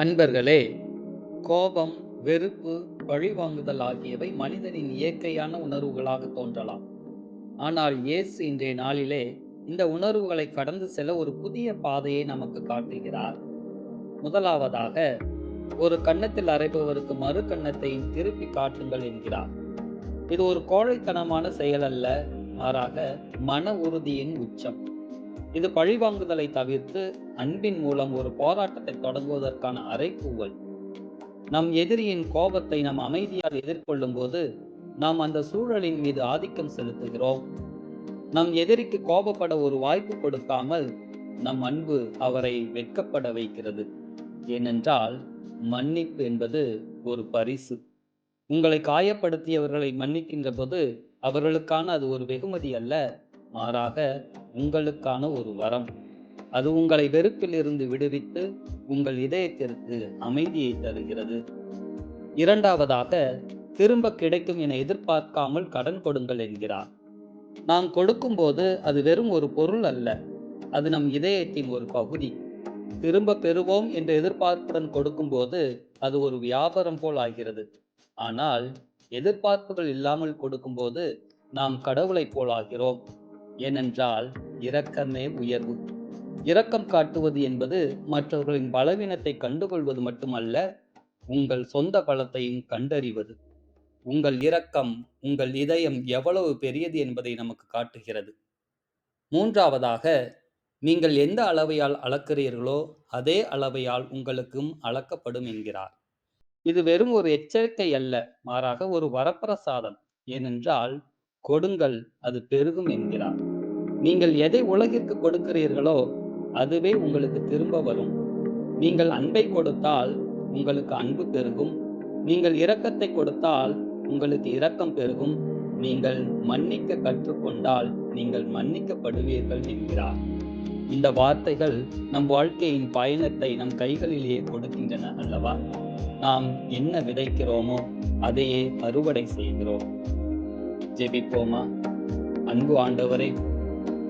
அன்பர்களே கோபம் வெறுப்பு பழிவாங்குதல் ஆகியவை மனிதனின் இயற்கையான உணர்வுகளாக தோன்றலாம். ஆனால் இயேசு இன்றைய நாளிலே இந்த உணர்வுகளை கடந்து செல்ல ஒரு புதிய பாதையை நமக்கு காட்டுகிறார். முதலாவதாக ஒரு கன்னத்தில் அரைப்பவருக்கு மறு கன்னத்தை திருப்பி காட்டுங்கள் என்கிறார். இது ஒரு கோழைத்தனமான செயல் அல்ல மாறாக மன உறுதியின் உச்சம். இது பழிவாங்குதலை தவிர்த்து அன்பின் மூலம் ஒரு போராட்டத்தை தொடங்குவதற்கான அறைகூவல். நம் எதிரியின் கோபத்தை நாம் அமைதியால் எதிர்கொள்ளும் போது நாம் அந்த சூழலின் மீது ஆதிக்கம் செலுத்துகிறோம். நம் எதிரிக்கு கோபப்பட ஒரு வாய்ப்பு கொடுக்காமல் நம் அன்பு அவரை வெட்கப்பட வைக்கிறது. ஏனென்றால் மன்னிப்பு என்பது ஒரு பரிசு. உங்களை காயப்படுத்தியவர்களை மன்னிக்கின்ற போது அவர்களுக்கான அது ஒரு வெகுமதி அல்ல. மாறாக உங்களுக்கான ஒரு வரம். அது உங்களை வெறுப்பிலிருந்து விடுவித்து உங்கள் இதயத்திற்கு அமைதியை தருகிறது. இரண்டாவதாக திரும்ப கிடைக்கும் என எதிர்பார்க்காமல் கடன் கொடுங்கள் என்கிறார். நாம் கொடுக்கும்போது அது வெறும் ஒரு பொருள் அல்ல அது நம் இதயத்தின் ஒரு பகுதி. திரும்ப பெறுவோம் என்ற எதிர்பார்ப்புடன் கொடுக்கும்போது அது ஒரு வியாபாரம் போல் ஆகிறது. ஆனால் எதிர்பார்ப்புகள் இல்லாமல் கொடுக்கும்போது நாம் கடவுளைப் போல் ஆகிறோம். ஏனென்றால் இரக்கமே உயர்வு. இரக்கம் காட்டுவது என்பது மற்றவர்களின் பலவீனத்தை கண்டுகொள்வது மட்டுமல்ல உங்கள் சொந்த பலத்தையும் கண்டறிவது. உங்கள் இரக்கம் உங்கள் இதயம் எவ்வளவு பெரியது என்பதை நமக்கு காட்டுகிறது. மூன்றாவதாக நீங்கள் எந்த அளவையால் அளக்கிறீர்களோ அதே அளவையால் உங்களுக்கும் அளக்கப்படும் என்கிறார். இது வெறும் ஒரு எச்சரிக்கை அல்ல மாறாக ஒரு வரப்பிரசாதம். ஏனென்றால் கொடுங்கள் அது பெருகும் என்கிறார். நீங்கள் எதை உலகிற்கு கொடுக்கிறீர்களோ அதுவே உங்களுக்கு திரும்ப வரும். நீங்கள் அன்பை கொடுத்தால் உங்களுக்கு அன்பு பெருகும். நீங்கள் இரக்கத்தை கொடுத்தால் உங்களுக்கு இரக்கம் பெருகும். நீங்கள் மன்னிக்க கற்றுக்கொண்டால் நீங்கள் மன்னிக்கப்படுவீர்கள் என்கிறார். இந்த வார்த்தைகள் நம் வாழ்க்கையின் பயணத்தை நம் கைகளிலேயே கொடுக்கின்றன அல்லவா? நாம் என்ன விதைக்கிறோமோ அதையே அறுவடை செய்கிறோம். ஜெபிப்போமா? அன்பு ஆண்டவரை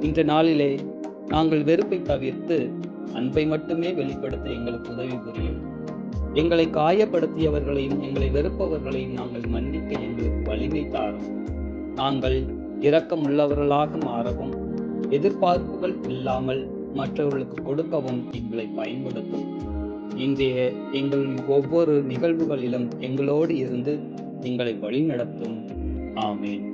இன்று நாளிலே நாங்கள் வெறுப்பை தவிர்த்து அன்பை மட்டுமே வெளிப்படுத்த எங்களுக்கு உதவி புரியும். எங்களை காயப்படுத்தியவர்களையும் எங்களை வெறுப்பவர்களையும் நாங்கள் மன்னிக்க எங்களுக்கு வலிமை தாரும். நாங்கள் இரக்கம் உள்ளவர்களாக மாறவும் எதிர்பார்ப்புகள் இல்லாமல் மற்றவர்களுக்கு கொடுக்கவும் எங்களை பயன்படுத்தும். இன்றைய எங்கள் ஒவ்வொரு நிகழ்வுகளிலும் எங்களோடு இருந்து எங்களை வழிநடத்தும். ஆமேன்.